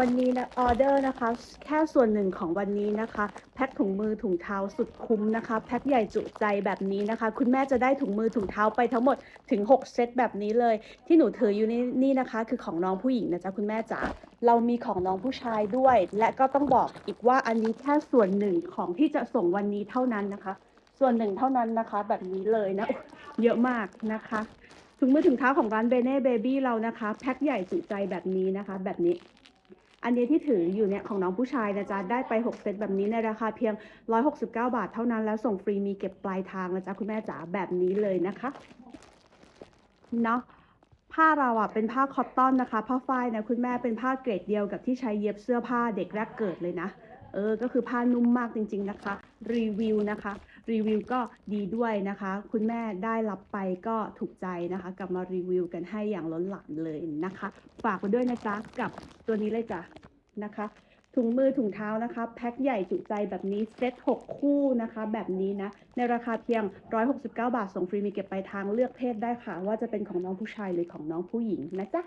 วันนี้นะออเดอร์นะคะ แค่ส่วนหนึ่งของวันนี้นะคะ แพ็คถุงมือถุงเท้าสุดคุ้มนะคะ แพ็คใหญ่จุใจแบบนี้นะคะ คุณแม่จะได้ถุงมือถุงเท้าไปทั้งหมดถึง 6 เซตแบบนี้เลย ที่หนูถืออยู่นี่นี่นะคะ คือของน้องผู้หญิงนะจ๊ะคุณแม่จ๋าเรามีของน้องผู้ชายด้วย และก็ต้องบอกอีกว่าอันนี้แค่ส่วนหนึ่งของที่จะส่งวันนี้เท่านั้นนะคะ ส่วนหนึ่งเท่านั้นนะคะ แบบนี้เลยนะเยอะมากนะคะถุงมือถุงเท้าของร้านเบเน่เบบี้เรานะคะ แพ็คใหญ่จุใจแบบนี้นะคะ แบบนี้ อันนี้ที่ถืออยู่เนี่ยของน้องผู้ชายนะจ๊ะได้ไป6เซตแบบนี้ในราคาเพียง 169 บาทเท่านั้นแล้วส่งฟรีมีเก็บปลายทางนะจ๊ะคุณแม่จ๋าแบบนี้เลยนะคะเนาะผ้าเราอะเป็นผ้าคอตตอนนะคะผ้าฝ้ายนะคุณแม่เป็นผ้าเกรดเดียวกับที่ใช้เย็บเสื้อผ้าเด็กแรกเกิดเลยนะ เออ ก็คือผ้านุ่มมากจริง ๆนะคะ รีวิวนะคะ รีวิวก็ดีด้วยนะคะ คุณแม่ได้รับไปก็ถูกใจนะคะ กลับมารีวิวกันให้อย่างล้นหลามเลยนะคะ ฝากไว้ด้วยนะจ๊ะกับตัวนี้เลยจ้ะนะคะถุงมือถุงเท้านะคะแพ็คใหญ่จุใจแบบนี้เซ็ต6 คู่นะคะแบบนี้นะ ในราคาเพียง 169 บาทส่งฟรีมีเก็บปลายทางเลือกเพศได้ค่ะ ว่าจะเป็นของน้องผู้ชายหรือของน้องผู้หญิงนะจ๊ะ